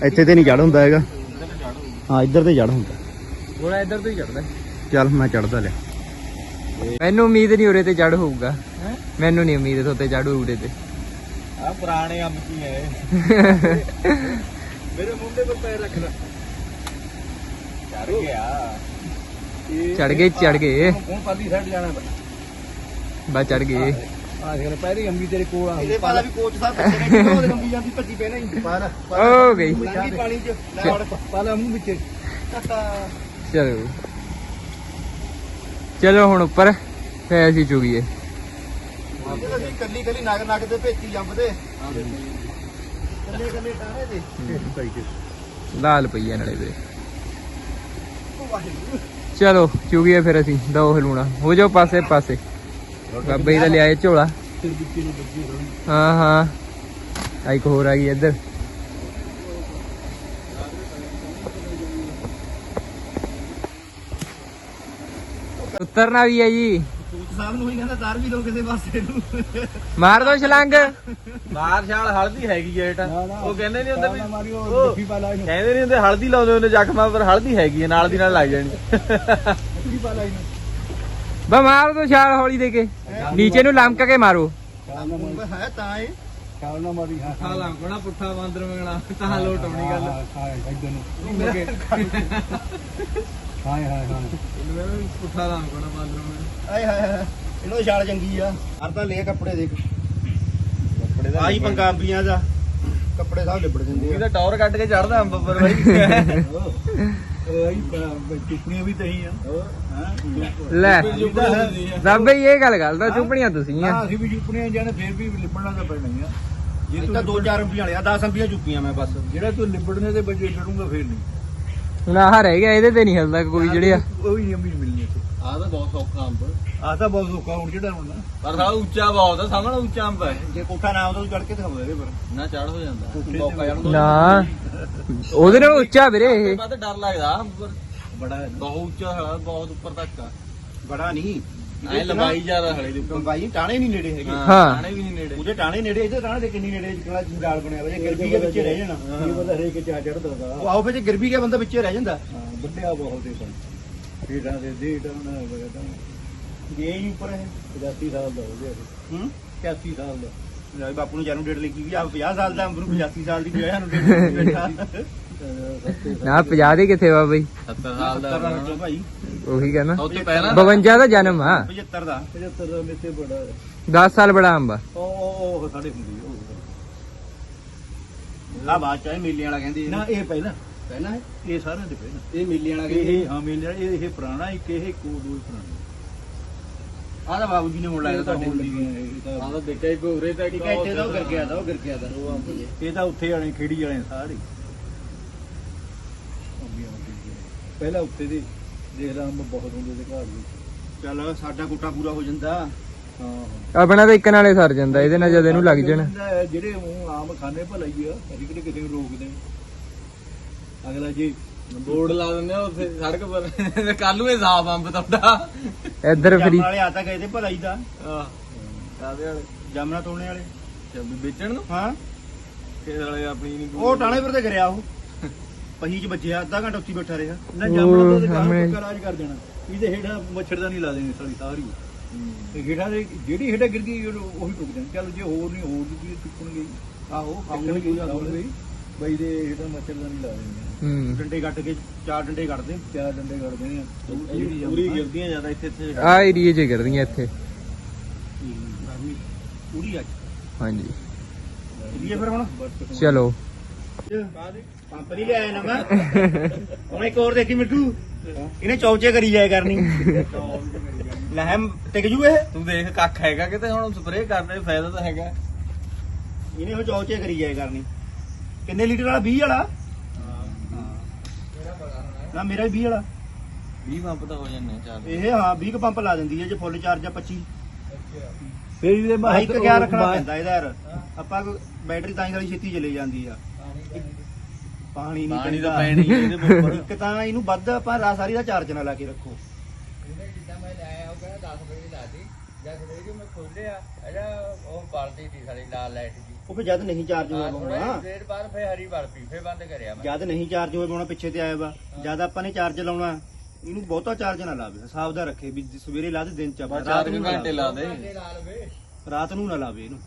ਇੱਥੇ ਤੇ ਨਹੀਂ ਚੜ ਹੁੰਦਾ ਹੈਗਾ। ਹਾਂ ਇੱਧਰ ਤੇ ਚੜ ਹੁੰਦਾ। ਗੋਲਾ ਇੱਧਰ ਤੋਂ ਹੀ ਚੜਦਾ ਚੱਲ ਮੈਂ ਚੜਦਾ ਲਿਆ। ਮੈਨੂੰ ਉਮੀਦ ਨਹੀਂ ਉਰੇ ਤੇ ਚੜ ਹੋਊਗਾ। ਮੈਨੂੰ ਨਹੀਂ ਉਮੀਦ ਤੁਹਾਤੇ ਚੜ ਉਰੇ ਤੇ। ਆ ਪੁਰਾਣੇ ਅੰਬ ਕੀ ਹੈ ਮੇਰੇ ਮੁੰਡੇ ਪਰ ਪੈਰ ਰੱਖ ਲੈ। ਚੜ ਗਿਆ। ਚੜ ਗਏ ਚੜ ਗਏ। ਹੁਣ ਪਾਲੀ ਸਾਈਡ ਜਾਣਾ ਬਾ ਚੜ ਗਏ। ਆ ਦੇਖ। ਲੈ ਪਹਿਲੀ ਅੰਬੀ ਤੇਰੇ ਕੋਲ ਆ। ਇਹਦੇ ਪਾਲਾ ਵੀ ਕੋਚ ਸਾਹਿਬ ਬੱਚੇ ਨੇ ਲੰਬੀ ਜਾਂਦੀ ਭੱਜੀ ਪੈਣਾ ਹੀ ਪਾਲਾ ਹੋ ਗਈ। ਪਾਣੀ 'ਚ ਲੈ ਵੜ, ਪਾਲਾ ਮੂੰਹ ਵਿੱਚ। ਚਲੋ। ਚਲੋ ਹੁਣ ਉੱਪਰ ਫੇਰ ਅਸੀਂ ਚੁਗੀਏ ਅਸੀਂ ਕੱਲੀ ਕੱਲੀ ਨਗ ਨਗ ਦੇ ਭੇਤੀ ਜੰਬਦੇ ਕੱਲੇ ਕੱਲੇ ਟਾਣੇ ਦੇ। ਲਾਲ ਪਈਆ ਨਾਲੇ ਵੇ ਚਲੋ ਚੁਗੀਏ ਫਿਰ ਅਸੀਂ ਦੋ ਹਲੂਣਾ। ਹੋ ਜਾਓ ਪਾਸੇ ਪਾਸੇ। ਬਾਬਾ ਜੀ ਦਾ ਲਿਆਏ ਝੋਲਾ। ਹਾਂ ਹਾਂ ਆ ਇੱਕ ਹੋਰ ਆ ਗਈ ਇੱਧਰ। ਉਤਰਨਾ ਵੀ ਹੈ ਜੀ। ਸਾਹਿਬ ਨੂੰ ਹੀ ਕਹਿੰਦਾ ਦਰ ਵੀ ਲੋ ਕਿਸੇ ਪਾਸੇ ਨੂੰ। ਮਾਰ ਦੋ ਛਲੰਗ। ਮਾਰ ਛਾਲ ਹਲਦੀ ਹੈਗੀ ਐ ਤਾਂ ਉਹ ਕਹਿੰਦੇ ਨਹੀਂ ਹੁੰਦੇ ਵੀ ਉਹ ਇਹਨੂੰ। ਕਹਿੰਦੇ ਨਹੀਂ ਹੁੰਦੇ ਹਲਦੀ ਲਾਉਂਦੇ ਹੁੰਦੇ ਜ਼ਖਮਾਂ ਪਰ ਹਲਦੀ ਹੈਗੀ ਐ ਨਾਲ ਦੀ ਨਾਲ ਲੱਗ ਜਾਣੀ। ਇਹਨੂੰ। ਬਾ ਮਾਰ ਦੋ ਛਾਲ ਹੌਲੀ ਦੇ ਕੇ। ਨੀਚੇ ਨੂੰ ਲਮਕ ਕੇ ਮਾਰੋ। ਛਾਲ ਹੈ ਤਾਂ ਇਹ। ਛਾਲ ਨਾ ਮਾਰੀ ਹਾਂ। ਆ ਲੰਕਣਾ ਪੁੱਠਾ ਬਾਂਦਰ ਮੰਗਣਾ ਤਾਂ ਲੋਟ ਆਉਣੀ ਗੱਲ। ਹਾਂ ਇੱਧਰ ਨੂੰ। ਹਾਏ ਹਾਏ ਹਾਏ। ਪੁੱਠਾ ਲੰਕਣਾ ਬਾਂਦਰ ਮੰਗਣਾ ਆਏ ਹਾਏ ਹਾਏ ਇਹਨੂੰ ਛਾਲ ਚੰਗੀ ਆ। ਹਰ ਤਾਂ ਲੈ ਕੱਪੜੇ ਦੇਖ। ਕੱਪੜੇ ਦਾ ਆਹੀ ਪੰਜਾਬੀਆਂ ਦਾ। ਕੱਪੜੇ ਸਭ ਲਿਬੜ ਜਾਂਦੇ ਇਹ ਆ। ਤਾਂ ਟੌਰ ਕੱਢ ਕੇ ਚੜਦਾ ਅੰਬ ਪਰ ਬਾਈ ਉਹ ਆਈ ਚੁੱਪਣੀਆਂ ਵੀ ਤਹੀਂ ਆ। ਹਾਂ ਲੈ ਬਾਬੇ ਇਹ ਗੱਲ ਗੱਲ ਦਾ ਚੁੱਪਣੀਆਂ ਤੁਸੀਂ ਆ। ਅਸੀਂ ਵੀ ਚੁੱਪਣੀਆਂ ਜਾਣੇ ਫੇਰ ਵੀ ਲਿਬੜਨਾ ਤਾਂ ਪੈਣਾ ਹੀ ਆ। ਜੇ ਇਹ ਤੂੰ ਤਾਂ 2-4 ਰੁਪਏ ਵਾਲੇ ਆ 10 ਰੁਪਏ ਚੁੱਕੀਆਂ ਮੈਂ ਬਸ। ਜਿਹੜਾ ਤੂੰ ਲਿਬੜਨੇ ਦੇ ਬੱਜੇ ਲੜੂੰਗਾ ਫੇਰ ਨਹੀਂ। ਹੁਣ ਆਹ ਰਹਿ ਗਿਆ ਇਹਦੇ ਤੇ ਨਹੀਂ ਹਿਲਦਾ ਕੋਈ ਜਿਹੜਿਆ। ਕੋਈ ਨਹੀਂ ਅੰਬੀ ਮਿਲਣੀ ਇੱਥੇ। ਆ ਤਾਂ ਬਹੁਤ ਸੌਖਾ ਅੰਬ। ਆ ਤਾਂ ਬਹੁਤ ਔਖਾ ਹੁਣ ਜਿਹੜਾ ਹੁਣ ਪਰ ਸਾਲਾ ਉੱਚਾ ਬਹੁਤ ਆ ਸਾਹਮਣੇ ਉੱਚਾ ਅੰਬ ਹੈ ਜੇ ਕੋਠਾ ਨਾ ਆਉਂਦਾ ਤੂੰ ਚੜ ਕੇ ਦਿਖਾਉਂਦਾ ਇਹਦੇ ਪਰ। ਨਾ ਚੜ ਹੋ ਜਾਂਦਾ। ਮੌਕਾ ਨਾ। ਉਹਦੇ ਨਾਲ ਉੱਚਾ ਵੀਰੇ ਇਹ। ਬਾਅਦ ਡਰ ਲੱਗਦਾ ਬੜਾ। ਬਹੁਤ ਉੱਚਾ ਹੈ ਬਹੁਤ ਉੱਪਰ ਤੱਕ ਆ। ਬੜਾ ਨਹੀਂ। ਐ ਲੰਬਾਈ ਜ਼ਿਆਦਾ ਹਲੇ ਦੇ ਉੱਪਰ ਲੰਬਾਈ ਟਾਣੇ ਨਹੀਂ ਨੇੜੇ ਹੈਗੇ। ਹਾਂ। ਖਾਣੇ ਵੀ ਨਹੀਂ ਨੇੜੇ। ਉਹਦੇ ਟਾਣੇ ਨੇੜੇ ਇਹਦੇ ਟਾਣੇ ਦੇ ਕਿੰਨੀ ਨੇੜੇ ਜਿਹੜਾ ਜੰਜਾਲ ਬਣਿਆ ਹੋਇਆ ਜੇ ਗਿਰਬੀ ਕੇ ਵਿੱਚੇ ਰਹਿ ਜਾਣਾ। ਇਹ ਪਤਾ ਹਰੇਕ ਚਾ ਚੜਦਾ ਦਾ ਉਹ ਆਓ ਫੇ ਜੇ ਗਿਰਬੀ ਕੇ ਬੰਦਾ ਵਿੱਚੇ ਰਹਿ ਜਾਂਦਾ। ਹਾਂ ਵੱਡਿਆ ਬਹੁਤ ਹੈ ਤਾਂ। ਢੀਡਾਂ ਦੇ ਢੀਡਾਂ ਨਾ ਵਗਦਾ ਜੇ ਹੀ ਉੱਪਰ ਹੈ 85 ਸਾਲ ਦਾ ਹੋ ਗਿਆ ਹੂੰ? 81 ਸਾਲ ਦਾ। ਲੈ ਬਾਪੂ ਨੂੰ ਜਨਮ ਡੇਟ ਲਿਖੀ ਵੀ ਆ 50 ਸਾਲ ਦਾ ਅੰਬਰੂ 85 ਸਾਲ ਦੀ ਵਿਆਹ ਨੂੰ ਡੇਟ ਬੈਠਾ ਨਾ 50 ਦੇ ਕਿੱਥੇ ਵਾ ਬਈ? 70 ਸਾਲ ਦਾ 70 ਦਾ ਭਾਈ। ਉਹੀ ਕਹਿੰਦਾ ਉੱਥੇ ਪਹਿਲਾਂ 52 ਦਾ ਜਨਮ ਆ। 75 ਦਾ। 75 ਦਾ ਮੇਤੇ ਬੜਾ 10 ਸਾਲ ਬੜਾ ਅੰਬਾ ਉਹ ਉਹ ਉਹ ਸਾਡੇ ਹੁੰਦੀ ਉਹ। ਲਾ ਬਾਤ ਚਾਹੇ ਮੇਲਿਆਂ ਵਾਲਾ ਕਹਿੰਦੇ ਨਾ ਇਹ ਪਹਿਲਾਂ। ਪਹਿਲਾਂ ਹੈ ਇਹ ਸਾਰਿਆਂ ਦੇ ਪਹਿਲਾਂ। ਇਹ ਮੇਲਿਆਂ ਵਾਲਾ ਇਹ ਹਾਂ ਮੇਲੇ ਇਹ ਇਹ ਪੁਰਾਣਾ ਇੱਕ ਇਹ ਕੋ ਦੋ ਪੁਰਾਣਾ। ਆਹ ਤਾਂ ਬਾਬੂ ਜੀ ਨੇ ਮੁੜ ਲਾਇਆ ਤਾਂ ਤੁਹਾਡੇ ਹੁਣ ਇਹ ਤਾਂ ਆਹ ਤਾਂ ਦੇਖਿਆ ਇੱਕ ਉਰੇ ਤਾਂ ਹੈ ਇੱਥੇ ਦਾ ਉਹ ਕਰ ਗਿਆ ਦਾ ਉਹ ਕਰ ਗਿਆ ਦਾ ਇਹ ਤਾਂ ਉੱਥੇ ਵਾਲੇ ਖੇੜੀ ਵਾਲੇ ਸਾਰੇ ਅੰਬੀਆਂ ਹੁੰਦੀਆਂ। ਪਹਿਲਾਂ ਉੱਤੇ ਦੇ ਦੇਖ ਲਾ ਅੰਬ ਬਹੁਤ ਹੁੰਦੇ ਤੇ ਘਰ ਵਿੱਚ। ਚੱਲ ਸਾਡਾ ਕੋਟਾ ਪੂਰਾ ਹੋ ਜਾਂਦਾ। ਹਾਂ। ਆਪਣਾ ਤਾਂ ਇੱਕ ਨਾਲੇ ਸਰ ਜਾਂਦਾ ਇਹਦੇ ਨਾਲ ਜਦ ਇਹਨੂੰ ਲੱਗ ਜਾਣ। ਜਿਹੜੇ ਉਹ ਆਮ ਖਾਣੇ ਭਲਾਈ ਆ ਅਸੀਂ ਕਿਹੜੇ ਕਿਸੇ ਨੂੰ ਰੋਕਦੇ। ਅਗਲਾ ਜੀ ਬੋਰਡ ਲਾ ਦਿੰਦੇ ਆ ਉੱਥੇ ਸੜਕ ਪਰ। ਕੱਲ ਨੂੰ ਇਹ ਸਾਫ਼ ਅੰਬ ਤੁਹਾਡਾ। ਇੱਧਰ ਫਰੀ ਵਾਲੇ ਆ ਤਾਂ ਗਏ ਤੇ ਭਲਾਈ ਦਾ। ਆਹ ਕਾਦੇ ਵਾਲੇ ਜਾਮਣਾ ਤੋੜਨੇ ਵਾਲੇ। ਵੇਚਣ ਨੂੰ? ਹਾਂ। ਕਿਹਦੇ ਵਾਲੇ ਆਪਣੀ ਨਹੀਂ ਉਹ ਟਾਣੇ ਪਰ ਤੇ ਗਿਰਿਆ ਉਹ। ਪਹੀ ਚ ਵੱਜਿਆ ਅੱਧਾ ਘੰਟਾ ਉੱਤੀ ਬੈਠਾ ਰਿਹਾ। ਨਾ ਜਾਮਣਾ ਤੋਂ ਤੇ। ਪੱਕਾ ਇਲਾਜ ਕਰ ਦੇਣਾ। ਇਹਦੇ ਹੇਠਾਂ ਮੱਛਰਦਾਨੀ ਲਾ ਦੇਣੀ ਸਾਰੀ ਸਾਰੀ। ਤੇ ਹੇਠਾਂ ਦੇ ਜਿਹੜੀ ਹੇਠਾਂ ਗਿਰ ਗਈ ਉਹ- ਟੁੱਟ ਜਾਣੀ। ਚੱਲ ਜੇ ਹੋਰ ਨਹੀਂ ਹੋਰ ਚੀਜ਼ ਟੁੱਟਣਗੇ ਆਹੋ ਆਉਣ ਗਈ ਆਉਣ ਗਈ ਬਈ ਦੇ ਹੇਠਾਂ ਮੱਛਰਦਾਨੀ ਲਾ ਦੇਣੀ। ਡੰਡੇ ਕੱਟ ਕੇ ਚਾਰ ਡੰਡੇ ਕੱਢਦੇ। ਚਾਰ ਡੰਡੇ ਕੱਢ ਦੇਣੇ ਆ ਪੂਰੀ ਗਿਰਦੀਆਂ ਜ਼ਿਆਦਾ ਇੱਥੇ ਇੱਥੇ ਆ ਏਰੀਏ 'ਚ ਕਰਦੀਆਂ ਇੱਥੇ। ਪੂਰੀ ਅੱਜ ਹਾਂਜੀ। ਚਲੀਏ ਫਿਰ ਹੁਣ। ਚਲੋ। ਪੰਪ ਨਹੀਂ ਲਿਆਇਆ ਨਾ ਮੈਂ ਹੁਣ ਇੱਕ ਹੋਰ ਦੇਖੀ ਮਿੱਟੂ ਇਹਨੇ ਚੌਚੇ ਕਰੀ ਜਾਇਆ ਕਰਨੀ। ਲਹਿਮ ਟਿਕ ਜੂ ਇਹ? ਤੂੰ ਦੇਖ ਕੱਖ ਹੈਗਾ ਕਿਤੇ ਹੁਣ ਸਪਰੇਅ ਕਰਨੇ ਫਾਇਦਾ ਤਾਂ ਹੈਗਾ। ਇਹਨੇ ਉਹ ਚੌਚੇ ਕਰੀ ਜਾਇਆ ਕਰਨੀ। ਕਿੰਨੇ ਲੀਟਰ ਵਾਲਾ? 20 ਵਾਲਾ? ਨਾ ਮੇਰਾ ਵੀ 20 ਵਾਲਾ। 20 ਪੰਪ ਤਾਂ ਹੋ ਜਾਂਦੇ ਚਾਰ। ਇਹ ਹਾਂ 20 ਕੁ ਪੰਪ ਲਾ ਦਿੰਦੀ ਹੈ ਜੇ ਫੁੱਲ ਚਾਰਜ ਆ 25 ਫਿਰ ਇਹਦੇ ਇੱਕ ਕਿਆ ਰੱਖਣਾ ਪੈਂਦਾ ਇਹਦਾ ਯਾਰ। ਆਪਾਂ ਬੈਟਰੀ ਤਾਂ ਹੀ ਵਾਲੀ ਛੇਤੀ ਚਲੇ ਜਾਂਦੀ ਆ। ਪਾਣੀ ਨਹੀਂ ਪਾਣੀ ਤਾਂ ਪੈਂਦਾ। ਪੈਣੀ ਇਹਦੇ ਉੱਪਰ ਇੱਕ ਤਾਂ ਇਹਨੂੰ ਵੱਧ ਆਪਾਂ ਰਾ ਸਾਰੀ ਦਾ ਚਾਰਜ ਨਾ ਲਾ ਕੇ ਰੱਖੋ। ਜਿੱਦਾਂ ਮੈਂ ਲਾਇਆ ਉਹ ਕਹਿੰਦਾ 10 ਵਜੇ ਲਾਤੀ ਜਦ ਸਵੇਰੇ ਮੈਂ ਖੋਲਿਆ ਇਹਦਾ ਉਹ ਬਲਦੀ ਸੀ ਸਾਡੀ ਲਾਲ ਲਾਈਟ ਜੀ। ਉਹ ਫਿਰ ਜਦ ਨਹੀਂ ਚਾਰਜ ਹੋਇਆ ਥੋੜਾ ਪਾਉਣਾ। ਦੇਰ ਬਾਅਦ ਫੇਰ ਹਰੀ ਬਲਦੀ ਫੇਰ ਬੰਦ ਕਰਿਆ ਮੈਂ। ਜਦ ਨਹੀਂ ਚਾਰਜ ਹੋਇਆ ਪਾਉਣਾ ਪਿੱਛੇ ਤੇ ਆਇਆ ਵਾ। ਜਦ ਆਪਾਂ ਨੇ ਚਾਰਜ ਲਾਉਣਾ ਇਹਨੂੰ ਬਹੁਤਾ ਚਾਰਜ ਨਾ ਲਾਵੇ ਹਿਸਾਬ ਦਾ ਰੱਖੇ ਵੀ ਸਵੇਰੇ ਲਾ ਦੇ ਦਿਨ ਚ ਆਪਾਂ, ਚਾਰ ਨੂੰ ਘੰਟੇ ਲਾ ਦੇ। ਰਾਤ ਨੂੰ ਨਾ ਲਾਵੇ ਇਹਨੂੰ।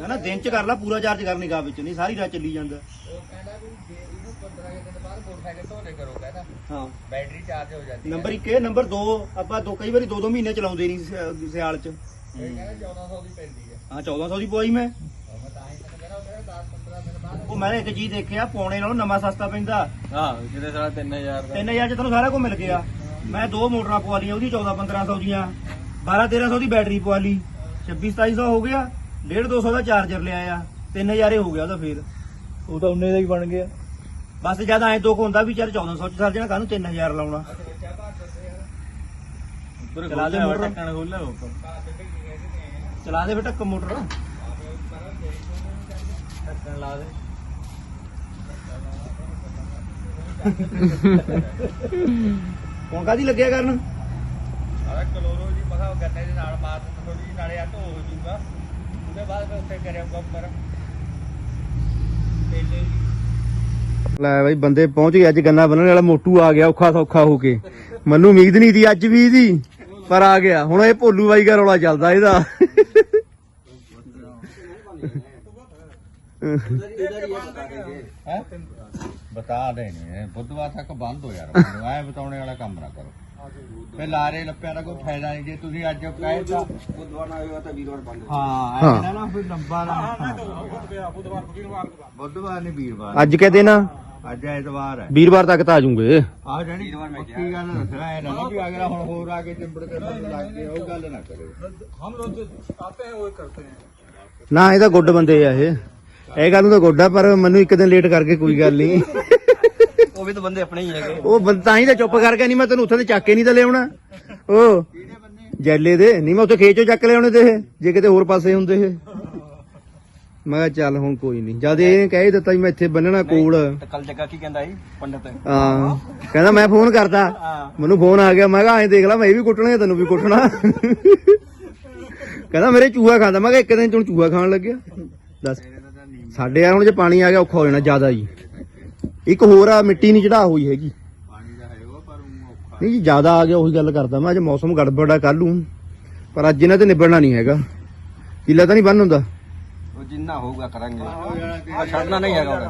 ਨਾ ਨਾ ਦਿਨ ਚ ਕਰ ਲਾ ਪੂਰਾ ਚਾਰਜ ਕਰ ਨਿਗਾਹ ਵਿੱਚ ਨਹੀਂ ਸਾਰੀ ਰਾਤ ਚੱਲੀ ਜਾਂਦਾ। ਉਹ ਕਹਿੰਦਾ ਵੀ ਜੇ ਇਹਨੂੰ 15 ਕੁ ਦਿਨ ਬਾਅਦ ਮੋਟਰਸਾਈਕਲ ਧੋਲੇ ਕਰੋ ਕਹਿੰਦਾ ਹਾਂ। ਬੈਟਰੀ ਚਾਰਜ ਹੋ ਜਾਂਦੀ ਹੈ। ਨੰਬਰ 1 ਇਹ ਨੰਬਰ 2 ਆਪਾਂ ਦੋ ਕਈ ਵਾਰੀ 2-2 ਮਹੀਨੇ ਚਲਾਉਂਦੇ ਨਹੀਂ ਸਿ- ਸਿਆਲ ਚ। ਇਹ ਕਹਿੰਦਾ 1400 ਦੀ ਪੈਂਦੀ ਹੈ। ਹਾਂ 1400 ਦੀ ਪਵਾਈ ਮੈਂ। ਉਹ ਮੈਂ ਤਾਂ ਹੀ ਤੈਨੂੰ ਕਹਿੰਦਾ ਉਹ ਕਹਿੰਦਾ 10 15 ਦਿਨ ਬਾਅਦ। ਉਹ ਮੈਂ ਇੱਕ ਚੀਜ਼ ਦੇਖਿਆ ਪੌਣੇ ਨਾਲੋਂ ਨਵਾਂ ਸਸਤਾ ਪੈਂਦਾ। ਹਾਂ ਕਿਤੇ ਸਾਲਾ 3000 ਦਾ। 3000 ਚ ਤੁਹਾਨੂੰ ਸਾਰਾ ਕੁਝ ਮਿਲ ਗਿਆ। ਮੈਂ ਦੋ ਮੋਟਰਾਂ ਪਵਾ ਲਈਆਂ ਉਹਦੀ 14 1500 ਦੀਆਂ। 12 1300 ਦੀ ਬੈਟਰੀ ਪਵਾ ਲਈ। 26 2700 ਹੋ ਗਿਆ। 1.5 200 ਦਾ ਚਾਰਜਰ ਲਿਆ ਆ 3000 ਹੀ ਹੋ ਗਿਆ ਉਹਦਾ ਫੇਰ। ਉਹ ਤਾਂ ਉਹਨੇ ਦਾ ਹੀ ਬਣ ਗਿਆ। ਬਸ ਜਦ ਐ ਦੁੱਖ ਹੁੰਦਾ ਵੀ ਚੱਲ 1400 ਚ ਸਰ ਜਾਣਾ ਕਾਹਨੂੰ 3000 ਲਾਉਣਾ। ਚਲਾ ਦੇ ਮੋਟਰ। ਖੋਲਿਆ ਉੱਪਰ। ਚਲਾ ਦੇ ਮੋਟਰ। ਢੱਕਣ ਲਾ ਦੇ। ਹੁਣ ਕਾਦੀ ਲੱਗਿਆ ਕਰਨ? ਆਹ ਕਲੋਰੋ ਜੀ ਉਹ ਗੰਨੇ ਦੇ ਨਾਲ ਮਾਰ ਦਿੰਦਾ ਥੋੜੀ ਜਿਹੀ ਨਾਲੇ ਆ ਧੋ ਹੋ ਜੂਗਾ। ਉਹਦੇ ਬਾਅਦ ਫਿਰ ਉੱਥੇ ਕਰਿਆ ਉੱਪਰ ਲੈ ਬਾਈ ਬੰਦੇ ਪਹੁੰਚ ਗਏ ਅੱਜ ਗੰਨਾ ਬੰਨਣ ਵਾਲਾ ਮੋਟੂ ਆ ਗਿਆ ਔਖਾ ਸੌਖਾ ਹੋ ਕੇ। ਮੈਨੂੰ ਉਮੀਦ ਨਹੀਂ ਸੀ ਅੱਜ ਵੀ ਦੀ ਪਰ ਆ ਗਿਆ। ਹੁਣ ਇਹ ਭੋਲੂ ਬਾਈ ਦਾ ਰੌਲਾ ਚੱਲਦਾ ਇਹਦਾ। ਬਤਾ ਦੇਣੇ ਬੁੱਧਵਾਰ ਤੱਕ ਬੰਦ ਹੋ ਯਾਰ। ਐ ਬਤਾਉਣੇ ਵਾਲਾ ਕੰਮ ਨਾ ਕਰੋ। ਫੇ ਲਾਰੇ ਲੱਪਿਆਂ ਦਾ ਕੋਈ ਫਾਇਦਾ ਨਹੀਂ ਜੇ ਤੁਸੀਂ ਅੱਜ ਕਹੇ ਤਾਂ ਬੁੱਧਵਾਰ ਨਾ ਹੋਏਗਾ ਤਾਂ ਵੀਰਵਾਰ ਬੰਦ ਹਾਂ ਹਾਂ। ਐ ਨਾ ਫਿਰ ਲੰਬਾ ਨਾ। ਬੁੱਧਵਾਰ ਨਹੀਂ ਵੀਰਵਾਰ। ਅੱਜ ਕੇ ਦਿਨ ਆ? ਅੱਜ ਐਤਵਾਰ ਹੈ। ਵੀਰਵਾਰ ਤੱਕ ਤਾਂ ਆ ਜੂਗੇ ਆ ਜਾਣੀ ਪੱਕੀ ਗੱਲ ਦੱਸਣਾ ਐ ਨਾ ਵੀ ਅਗਲਾ ਹੁਣ ਹੋਰ ਆ ਕੇ ਚਿੰਬੜ ਕੇ ਲੱਗ ਗਿਆ ਉਹ ਗੱਲ ਨਾ ਕਰਿਓ ਨਾ। ਇਹ ਤਾਂ ਗੁੱਡ ਬੰਦੇ ਆ ਇਹ। ਇਹ ਗੱਲ ਨੂੰ ਤਾਂ ਗੋਡਾ ਪਰ ਮੈਨੂੰ ਇੱਕ ਦਿਨ ਲੇਟ ਕਰਕੇ ਕੋਈ ਗੱਲ ਨਹੀਂ। ਉਹ ਵੀ ਤਾਂ ਬੰਦੇ ਆਪਣੇ ਹੀ ਹੈਗੇ। ਉਹ ਬੰਦਾ ਤਾਂ ਹੀ ਤਾਂ ਚੁੱਪ ਕਰਕੇ ਨਹੀਂ ਮੈਂ ਤੈਨੂੰ ਉੱਥੇ ਤੇ ਚੱਕ ਕੇ ਨਹੀਂ ਤਾਂ ਲਿਆਉਣਾ। ਉਹ ਜੈਲੇ ਦੇ। ਨਹੀਂ ਮੈਂ ਉੱਥੇ ਖੇਚੋ ਚੱਕ ਲਿਆਉਣੇ ਤੇ ਇਹ ਜੇ ਕਿਤੇ ਹੋਰ ਪਾਸੇ ਹੁੰਦੇ ਇਹ। ਮੈਂ ਕਿਹਾ ਚੱਲ ਹੁਣ ਕੋਈ ਨਹੀਂ ਜਦ ਇਹ ਕਹਿ ਹੀ ਦਿੱਤਾ ਵੀ ਮੈਂ ਇੱਥੇ ਬੰਨਣਾ ਕੋਲ। ਕੱਲ ਜੱਗਾ ਕੀ ਕਹਿੰਦਾ ਸੀ? ਪੰਡਤ। ਹਾਂ। ਕਹਿੰਦਾ ਮੈਂ ਫੋਨ ਕਰਦਾ। ਮੈਨੂੰ ਫੋਨ ਆ ਗਿਆ। ਮੈਂ ਕਿਹਾ ਐਂ ਦੇਖ ਲੈ ਮੈਂ ਵੀ ਕੁੱਟਣਾ ਤੈਨੂੰ ਵੀ ਕੁੱਟਣਾ? ਕਹਿੰਦਾ ਮੇਰੇ ਚੂਹਾ ਖਾਂਦਾ। ਮੈਂ ਕਿਹਾ ਇੱਕ ਦਿਨ ਤੂੰ ਚੂਹਾ ਖਾਣ ਲੱਗਿਆ। ਦੱਸ। ਸਾਡੇ ਯਾਰ ਹੁਣ ਜੇ ਪਾਣੀ ਆ ਗਿਆ ਔਖਾ ਹੋ ਜਾਣਾ ਜ਼ਿਆਦਾ ਜੀ। ਇੱਕ ਹੋਰ ਆ ਮਿੱਟੀ ਨਹੀਂ ਚੜਾ ਹੋਈ ਹੈਗੀ। ਪਾਣੀ ਦਾ ਹੈ ਉਹ ਪਰ ਉਹ ਔਖਾ। ਨਹੀਂ ਜੀ ਜ਼ਿਆਦਾ ਆ ਗਿਆ ਉਹੀ ਗੱਲ ਕਰਦਾ ਮੈਂ। ਅੱਜ ਮੌਸਮ ਗੜਬੜ ਆ ਕੱਲ ਨੂੰ। ਪਰ ਅੱਜ ਇਹਨਾਂ ਤੇ ਨਿਬੜਨਾ ਨਹੀਂ ਹੈਗਾ। ਕਿੱਲਾ ਤਾਂ ਨਹੀਂ ਬੰਨ ਹੁੰਦਾ। ਜਿੰਨਾ ਹੋਊਗਾ ਕਰਾਂਗੇ। ਆ ਛੱਡਣਾ ਨਹੀਂ ਹੈਗਾ ਹੁਣ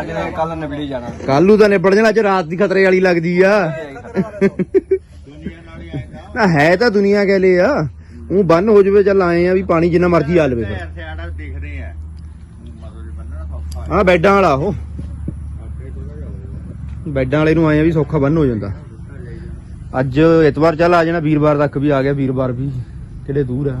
ਅੱਜ ਨੇ ਕੱਲ ਨਿਬੜੀ ਜਾਣਾ ਕੱਲ ਤਾਂ ਨਿਬੜ ਜਾਣਾ ਅੱਜ ਰਾਤ ਦੀ ਖਤਰੇ ਵਾਲੀ ਲੱਗਦੀ ਆ। ਦੁਨੀਆ ਨਾਲ ਹੀ ਆਏਗਾ। ਨਾ ਹੈ ਤਾਂ ਦੁਨੀਆ ਕਹਿਲੇ ਆ। ਉਹ ਬੰਨ ਹੋ ਜਵੇ ਚੱਲ ਆਏ ਆ ਵੀ ਪਾਣੀ ਜਿੰਨਾ ਮਰਜ਼ੀ ਆ ਲਵੇ ਫਿਰ। ਸਿਆੜਾ ਦਿਖਦੇ ਆ। ਬੈਡਾਂ ਵਾਲਾ ਉਹ। ਬੈਡਾਂ ਵਾਲੇ ਨੂੰ ਆਏ ਆ ਵੀ ਸੌਖਾ ਬੰਨ ਹੋ ਜਾਂਦਾ। ਅੱਜ ਇਤਵਾਰ ਚੱਲ ਆ ਜਾਣਾ ਵੀਰਵਾਰ ਤੱਕ ਵੀ ਆ ਗਿਆ ਵੀਰਵਾਰ ਵੀ ਕਿਹੜੇ ਦੂਰ ਆ।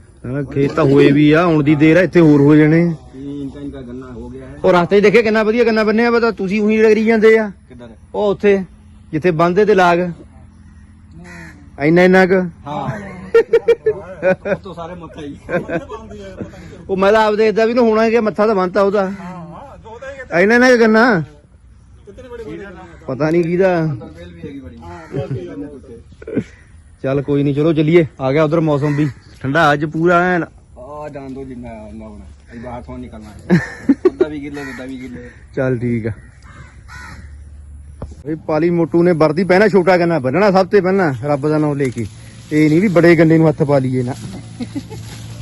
ਹਨਾ, ਖੇਤ ਤਾਂ ਹੋਏ ਵੀ ਆ ਹੁਣ ਦੀ ਦੇਰ ਆ ਇੱਥੇ ਹੋਰ ਹੋ ਜਾਣੇ ਇਨਕਾ ਇਨਕਾ ਗੰਨਾ ਹੋ ਗਿਆ ਹੈ ਉਹ ਰਸਤੇ 'ਚ ਦੇਖੇ ਕਿੰਨਾ ਵਧੀਆ ਗੰਨਾ ਬੰਨਿਆ ਪਤਾ ਤੁਸੀਂ ਉਹੀ ਡਗਰੀ ਜਾਂਦੇ ਆ ਕਿੱਧਰ ਉਹ ਉੱਥੇ ਜਿੱਥੇ ਬੰਦੇ ਤੇ ਲਾਗ ਇੰਨਾ ਇੰਨਾ ਕੁ ਹਾਂ ਉਹ ਤੋਂ ਸਾਰੇ ਮੱਥਾ ਹੀ बांध दिए पता नहीं ਉਹ ਮੈਂ ਤਾਂ ਆਪ ਦੇਖਦਾ ਵੀ ਨਾ ਹੋਣਾ ਕਿ ਮੱਥਾ ਤਾਂ ਬੰਨਤਾ ਉਹਦਾ हाँ हाँ जो होता है कि ਇੰਨਾ ਇੰਨਾ ਕੁ ਗੰਨਾ कितनी बड़ी बड़ी ਪਤਾ ਨਹੀਂ ਕਿਹਦਾ ਬੇਲ ਵੀ ਹੈਗੀ ਬੜੀ ਚੱਲ ਕੋਈ ਨਹੀਂ ਚਲੋ ਚੱਲੀਏ ਆ ਗਿਆ ਉਧਰ ਮੌਸਮ ਵੀ ਠੰਡਾ ਅੱਜ ਪੂਰਾ ਐਨ। ਆ ਜਾਣ ਦੋ ਜਿੰਨਾ ਆਉਂਦਾ ਹੁਣ। ਅਸੀਂ ਬਾਹਰ ਤੋਂ ਨਿਕਲਣਾ। ਹੈ ਉੱਦਾਂ ਵੀ ਗਿੱਲੇ ਉੱਦਾਂ ਵੀ ਗਿੱਲੇ ਚੱਲ ਠੀਕ ਆ। ਇਹ ਪਾਲੀ ਮੋਟੂ ਨੇ ਵਰਦੀ ਪਹਿਨਾ ਛੋਟਾ ਗੰਨਾ ਬੰਨਣਾ ਸਭ ਤੋਂ ਪਹਿਲਾਂ ਰੱਬ ਦਾ ਨਾਮ ਲੈ ਕੇ। ਇਹ ਨਹੀਂ ਵੀ ਬੜੇ ਗੰਨੇ ਨੂੰ ਹੱਥ ਪਾ ਲਈਏ ਨਾ।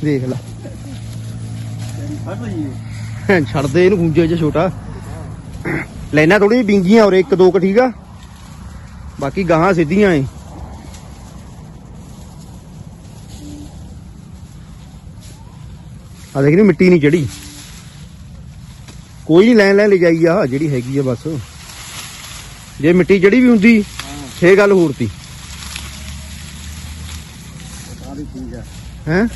ਦੇਖ ਲੈ। ਛੱਡ ਦੇ ਇਹਨੂੰ ਗੁੰਜੇ ਜਿਹਾ ਛੋਟਾ। ਲੈਣਾ ਥੋੜੀ ਬਿੰਗੀਆਂ ਔਰ ਇੱਕ ਦੋ ਕ ਠੀਕ ਆ। ਬਾਕੀ ਗਾਹਾਂ ਸਿੱਧੀਆਂ ਏ ਆ ਦੇਖ ਨੀ ਮਿੱਟੀ ਨਹੀਂ ਚੜੀ ਕੋਈ ਨਹੀਂ ਲੈਣ ਲੈ ਲੈ ਜਾਈ ਆ ਜਿਹੜੀ ਹੈਗੀ ਆ ਬਸ। ਜੇ ਮਿੱਟੀ ਚੜੀ ਵੀ ਹੁੰਦੀ ਫੇ ਗੱਲ ਹੋਰ ਤੀ। ਹੈ?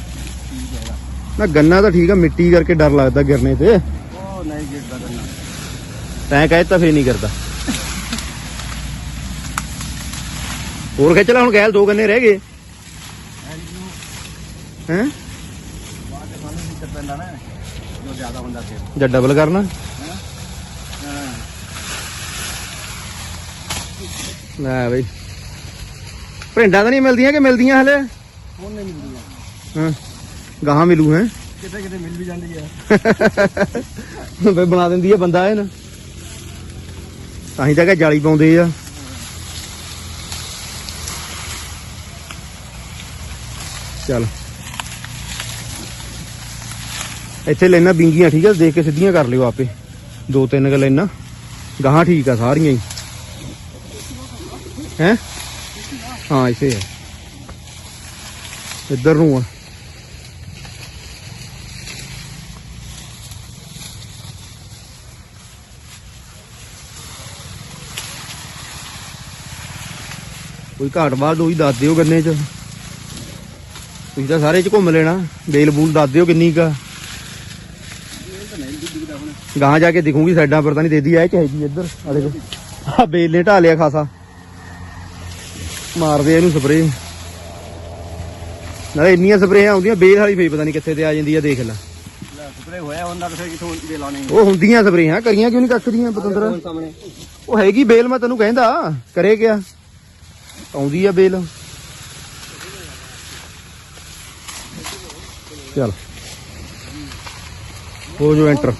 ਨਾ ਗੰਨਾ ਤਾਂ ਠੀਕ ਆ ਮਿੱਟੀ ਕਰਕੇ ਡਰ ਲੱਗਦਾ ਗਿਰਨੇ ਤੇ। ਉਹ ਨਹੀਂ ਗਿਰਦਾ ਤੈਂ ਕਹਿ ਤਾ ਫੇ ਨਹੀਂ ਕਰਦਾ ਹੋਰ ਖਿੱਚ ਲੈ ਹੁਣ ਗੈਲ ਦੋ ਗੰਨੇ ਰਹਿ ਗਏ। ਹੈ ਬਾਅਦ ਚ ਸਾਨੂੰ ਦਿੱਕਤ ਪੈਂਦਾ ਨਾ ਜੋ ਜ਼ਿਆਦਾ ਹੁੰਦਾ ਫਿਰ ਜਾਂ ਡਬਲ ਕਰਨਾ? ਹਾਂ। ਲੈ ਬਈ। ਭਿੰਡਾਂ ਤਾਂ ਨਹੀਂ ਮਿਲਦੀਆਂ ਕਿ ਮਿਲਦੀਆਂ ਹਲੇ? ਹੁਣ ਨਹੀਂ ਮਿਲਦੀ ਹਾਂ। ਗਾਹਾਂ ਮਿਲੂ ਹੈ। ਕਿਤੇ ਕਿਤੇ ਮਿਲ ਵੀ ਜਾਂਦੀ ਹੈ। ਬਈ ਬਣਾ ਦਿੰਦੀ ਆ ਬੰਦਾ ਇਹ ਨਾ। ਤਾਂ ਹੀ ਤਾਂ ਕਿ ਜਾਲੀ ਪਾਉਂਦੇ ਆ। ਚੱਲ। ਇੱਥੇ ਲੈਣਾ ਬਿੰਗੀਆਂ ਠੀਕ ਆ, ਦੇਖ ਕੇ ਸਿੱਧੀਆਂ ਕਰ ਲਿਓ ਆਪੇ। ਦੋ ਤਿੰਨ ਕ ਲੈਣਾ। ਗਾਹਾਂ ਠੀਕ ਆ ਸਾਰੀਆਂ ਹੀ। ਹੈ? ਹਾਂ ਇਸੇ ਹੈ ਇੱਧਰ ਨੂੰ ਆ। ਕੋਈ ਘਾਟ ਬਾਅਦ ਉਹੀ ਦੱਸ ਦਿਓ ਗੰਨੇ ਚ। ਤੁਸੀਂ ਤਾਂ ਸਾਰੇ ਚ ਘੁੰਮ ਲੈਣਾ। ਬੇਲ ਬੂਲ ਦੱਸ ਦਿਓ ਕਿੰਨੀ ਕਾ ਗਾਂ ਜਾ ਕੇ ਦਿਖੂਗੀ ਸਾਈਡਾਂ ਪਰ ਤਾਂ ਨਹੀਂ ਦੇਦੀ ਐ ਚਾਹੀਦੀ ਇੱਧਰ ਆ ਦੇਖੋ ਆ ਬੇਲ ਨੇ ਢਾ ਲਿਆ ਖਾਸਾ। ਮਾਰਦੇ ਆ ਇਹਨੂੰ ਸਪਰੇ ਨਾਲੇ ਇੰਨੀਆਂ ਸਪਰੇਆਂ ਆਉਂਦੀਆਂ ਬੇਲ ਵਾਲੀ ਫੇਰ ਪਤਾ ਨਹੀਂ ਕਿੱਥੇ ਤੇ ਆ ਜਾਂਦੀ ਆ ਦੇਖ ਲੈ। ਸਪਰੇ ਹੋਇਆ ਹੁੰਦਾ ਤਾਂ ਫਿਰ ਕਿਥੋਂ ਦੇ ਲਾਉਣੀ ਉਹ ਹੁੰਦੀਆਂ ਸਪਰੇਆਂ ਕਰੀਆਂ ਕਿਉਂ ਨਹੀਂ ਕੱਖ ਦੀਆਂ ਪਤੰਦਰ? ਉਹ ਹੈਗੀ ਬੇਲ ਮੈਂ ਤੈਨੂੰ ਕਹਿੰਦਾ ਕਰੇ ਕਿਆ? ਆਉਂਦੀ ਆ ਬੇਲ। ਚੱਲ। ਹੋ ਜੋ ਐਂਟਰ